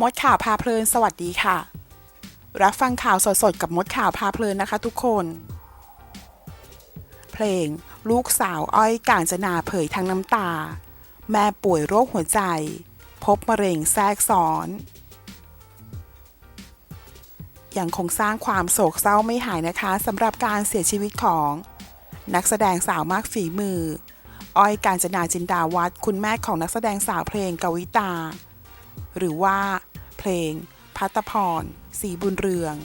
มดข่าวพาเพลินสวัสดีค่ะ รับฟังข่าวสดๆกับมดข่าวพาเพลินนะคะทุกคน เพลง ลูกสาวอ้อยกาญจนาเผยทั้งน้ำตา แม่ป่วยโรคหัวใจ พบมะเร็งแทรกซ้อน ยังคงสร้างความโศกเศร้าไม่หายนะคะสำหรับการเสียชีวิตของ นักแสดงสาวมากฝีมือ อ้อยกาญจนาจินดาวัฒน์คุณแม่ของนักแสดงสาวเพลงกวิตาหรือว่า เพลง พัตพรศรีบุญเรือง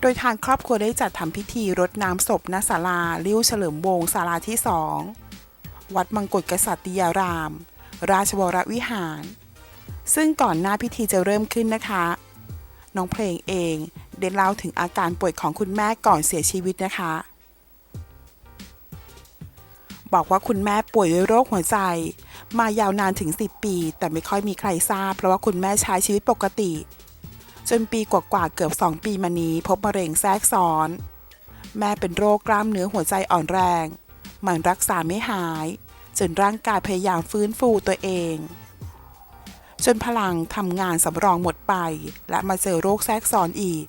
โดยทางครอบครัวได้จัดทำพิธีรดน้ำศพณศาลาลิ้วเฉลิมวงศ์ศาลาที่สองวัดมังกรกษัตริยาราม ราชวรวิหาร ซึ่งก่อนหน้าพิธีจะเริ่มขึ้นนะคะ น้องเพลงเองได้เล่าถึงอาการป่วยของคุณแม่ก่อนเสียชีวิตนะคะ บอกว่าคุณแม่ป่วยด้วยโรคหัวใจ มายาวนานถึง 10 ปี แต่ไม่ค่อยมีใครทราบ เพราะว่าคุณแม่ใช้ชีวิตปกติ จนปีกว่าๆเกือบ 2 ปีมานี้ พบมะเร็งแทรกซ้อน แม่เป็นโรคกล้ามเนื้อหัวใจอ่อนแรง มันรักษาไม่หาย จนร่างกายพยายามฟื้นฟูตัวเอง จนพลังทำงานสำรองหมดไป และมาเจอโรคแทรกซ้อนอีก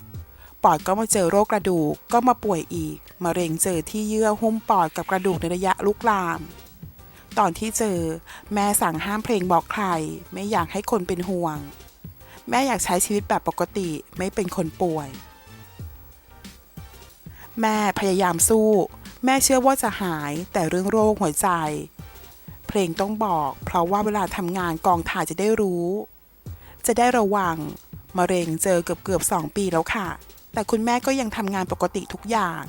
ปอดก็มาเจอโรคกระดูกก็มาป่วยอีกมะเร็งเจอที่เยื่อหุ้มปอดกับกระดูกในระยะลุกลาม ตอนที่เจอ แม่สั่งห้ามเพลงบอกใคร ไม่อยากให้คนเป็นห่วง แม่อยากใช้ชีวิตแบบปกติไม่เป็นคนป่วย แม่พยายามสู้ แม่เชื่อว่าจะหายแต่เรื่องโรคหัวใจ เพลงต้องบอก เพราะว่าเวลาทำงานกองถ่ายจะได้รู้ จะได้ระวังมะเร็งเจอเกือบเกือบสองปีแล้วค่ะ แต่คุณแม่ก็ยังทำงานปกติทุกอย่าง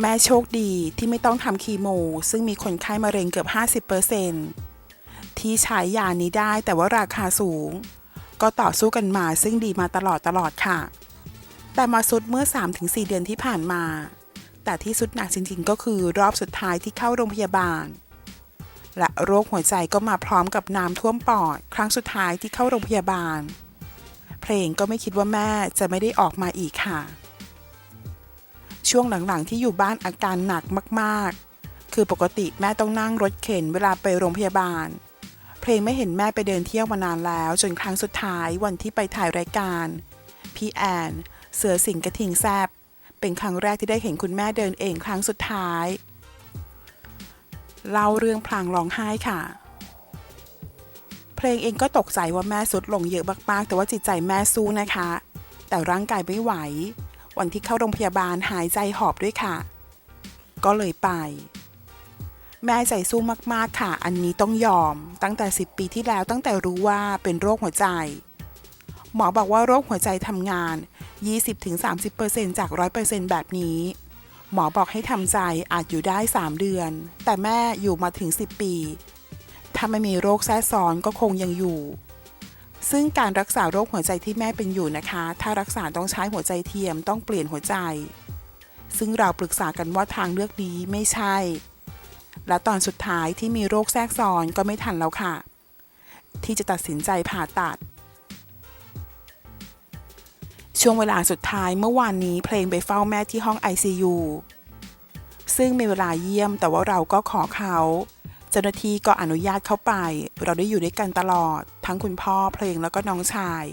แม่โชคดีที่ไม่ต้องทำคีโม ซึ่งมีคนไข้มะเร็งเกือบ 50%ที่ใช้ยานี้ได้แต่ว่าราคาสูง ก็ต่อสู้กันมาซึ่งดีมาตลอดตลอดค่ะ แต่มาสุดเมื่อ 3-4 เดือนที่ผ่านมา แต่ที่สุดหนักจริงๆ ก็คือรอบสุดท้ายที่เข้าโรงพยาบาล และโรคหัวใจก็มาพร้อมกับน้ำท่วมปอด ครั้งสุดท้ายที่เข้าโรงพยาบาล เพลงก็ไม่คิดว่าแม่จะไม่ได้ออกมาอีกค่ะ ช่วงหลังๆที่อยู่บ้านอาการหนักมากๆ คือปกติแม่ต้องนั่งรถเข็นเวลาไปโรงพยาบาล เพลงไม่เห็นแม่ไปเดินเที่ยวมานานแล้ว จนครั้งสุดท้ายวันที่ไปถ่ายรายการพี่แอนเสือสิงกระทิงแซบเป็นครั้งแรกที่ได้เห็นคุณแม่เดินเองครั้งสุดท้าย เล่าเรื่องพลางร้องไห้ค่ะ เพลงเองก็ตกใจว่าแม่สุดลงเยอะมากๆ แต่ว่าจิตใจแม่สู้นะคะ แต่ร่างกายไม่ไหว วันที่เข้าโรงพยาบาลหายใจหอบด้วยค่ะ ก็เลยไป แม่ใจสู้มากๆค่ะ อันนี้ต้องยอม ตั้งแต่ 10 ปีที่แล้วตั้งแต่รู้ว่าเป็นโรคหัวใจ หมอบอกว่าโรคหัวใจทำงาน 20-30%จาก 100%แบบนี้หมอบอกให้ทำใจอาจอยู่ได้ 3 เดือน แต่แม่อยู่มาถึง 10 ปี ถ้าไม่มีโรคแทรกซ้อนก็คงยังอยู่ ซึ่งการรักษาโรคหัวใจที่แม่เป็นอยู่นะคะ ถ้ารักษาต้องใช้หัวใจเทียมต้องเปลี่ยนหัวใจ ซึ่งเราปรึกษากันว่าทางเลือกนี้ไม่ใช่ และตอนสุดท้ายที่มีโรคแทรกซ้อนก็ไม่ทันแล้วค่ะ ที่จะตัดสินใจผ่าตัด ช่วงเวลาสุดท้ายเมื่อวานนี้เพลงไปเฝ้าแม่ที่ห้อง ICU ซึ่งมีเวลาเยี่ยมแต่ว่าเราก็ขอเขา เจ้าหน้าที่ก็อนุญาตเข้าไป เราได้อยู่ด้วยกันตลอด ทั้งคุณพ่อเพลงแล้วก็น้องชาย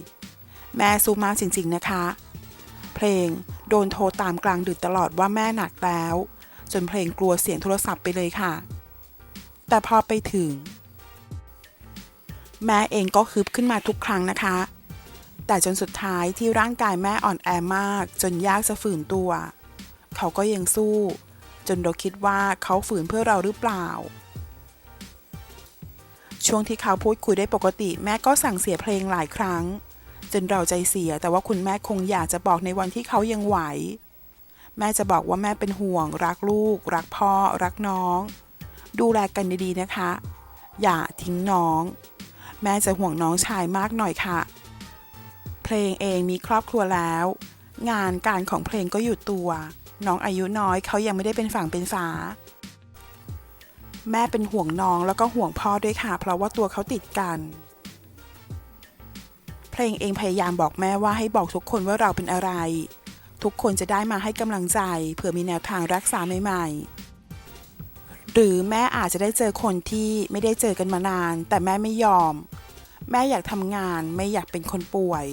แม่สู้มากจริง ๆนะคะ เพลงโดนโทรตามกลางดึกตลอดว่าแม่หนักแล้ว จนเพลงกลัวเสียงโทรศัพท์ไปเลยค่ะ แต่พอไปถึง แม่เองก็ฮึบขึ้นมาทุกครั้งนะคะ แต่จนสุดท้ายที่ร่างกายแม่อ่อนแอมาก จนยากจะฝืนตัว เขาก็ยังสู้ จนเราคิดว่าเขาฝืนเพื่อเราหรือเปล่า ช่วงที่เขาพูดคุยได้ปกติ แม่ก็สั่งเสียเพลงหลายครั้ง จนเราใจเสียแต่ว่าคุณแม่คงอยากจะบอกในวันที่เขายังไหว แม่จะบอกว่าแม่เป็นห่วง รักลูก รักพ่อ รักน้อง ดูแลกันดีๆนะคะ อย่าทิ้งน้อง แม่จะห่วงน้องชายมากหน่อยค่ะ เพลงเองมีครอบครัวแล้ว งานการของเพลงก็อยู่ตัว น้องอายุน้อยเขายังไม่ได้เป็นฝั่งเป็นฝา แม่เป็นห่วงน้องแล้วก็ห่วงพ่อด้วยค่ะ เพราะว่าตัวเขาติดกัน เพลงเองพยายามบอกแม่ว่าให้บอกทุกคนว่าเราเป็นอะไร ทุกคนจะได้มาให้กำลังใจเผื่อมีแนวทางรักษาใหม่ๆ หรือแม่อาจจะได้เจอคนที่ไม่ได้เจอกันมานาน แต่แม่ไม่ยอม แม่อยากทำงานไม่อยากเป็นคนป่วย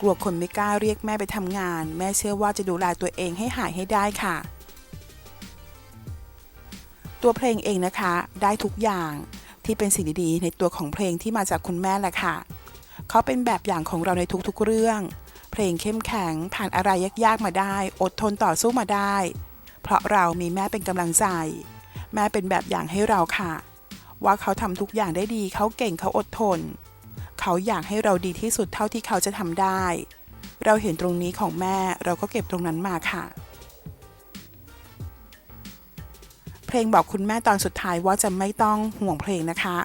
กลัวคนไม่กล้าเรียกแม่ไปทำงาน แม่เชื่อว่าจะดูแลตัวเองให้หายให้ได้ค่ะ ตัวเพลงเองนะคะ ได้ทุกอย่างที่เป็นสิ่งดีๆ ในตัวของเพลงที่มาจากคุณแม่แหละค่ะ เขาเป็นแบบอย่างของเราในทุกๆเรื่อง เพลงเข้มแข็งผ่านอะไรยากๆมาได้ อดทนต่อสู้มาได้ เพราะเรามีแม่เป็นกำลังใจ แม่เป็นแบบอย่างให้เราค่ะ ว่าเขาทำทุกอย่างได้ดีเขาเก่งเขาอดทน เขาอยากให้เราดีที่สุดเท่าที่เขาจะทำได้ เราเห็นตรงนี้ของแม่เราก็เก็บตรงนั้นมาค่ะ เพลงบอกคุณแม่ตอนสุดท้ายว่าจะไม่ต้องห่วงเพลงนะคะ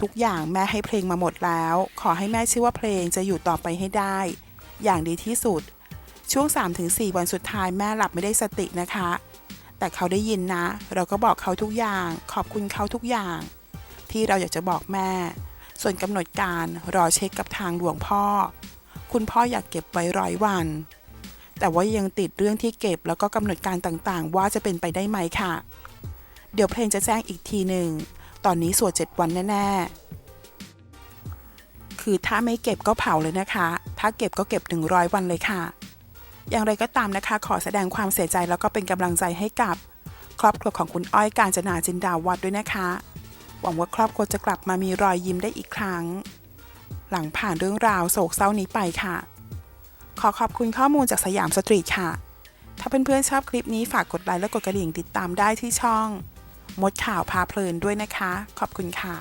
ทุกอย่างแม่ให้เพลงมาหมดแล้ว ขอให้แม่เชื่อว่าเพลงจะอยู่ต่อไปให้ได้ อย่างดีที่สุด ช่วง 3-4 วันสุดท้ายแม่หลับไม่ได้สตินะคะ แต่เขาได้ยินนะ เราก็บอกเขาทุกอย่าง ขอบคุณเขาทุกอย่าง ที่เราอยากจะบอกแม่ ส่วนกำหนดการรอเช็คกับทางหลวงพ่อ คุณพ่ออยากเก็บไว้ร้อยวันแต่ว่ายังติดเรื่องที่เก็บแล้วก็กำหนดการต่างๆ ว่าจะเป็นไปได้ไหมค่ะ เดี๋ยวเพลงจะแจ้งอีกทีหนึ่ง ตอนนี้สวด 7 วันแน่ๆ คือถ้าไม่เก็บก็เผาเลยนะคะ ถ้าเก็บก็เก็บ 100 วันเลยค่ะ อย่างไรก็ตามนะคะ ขอแสดงความเสียใจแล้วก็เป็นกำลังใจให้กับ ครอบครัวของคุณอ้อยการจนาจินดาวัดด้วยนะคะ หวังว่าครอบครัวจะกลับมามีรอยยิ้มได้อีกครั้ง หลังผ่านเรื่องราวโศกเศร้านี้ไปค่ะ ขอขอบคุณข้อมูลจากสยามสตรีทค่ะถ้าเพื่อนๆชอบคลิปนี้ฝากกดไลค์และกดกระดิ่งติดตามได้ที่ช่อง มดข่าวพาเพลินด้วยนะคะ ขอบคุณค่ะ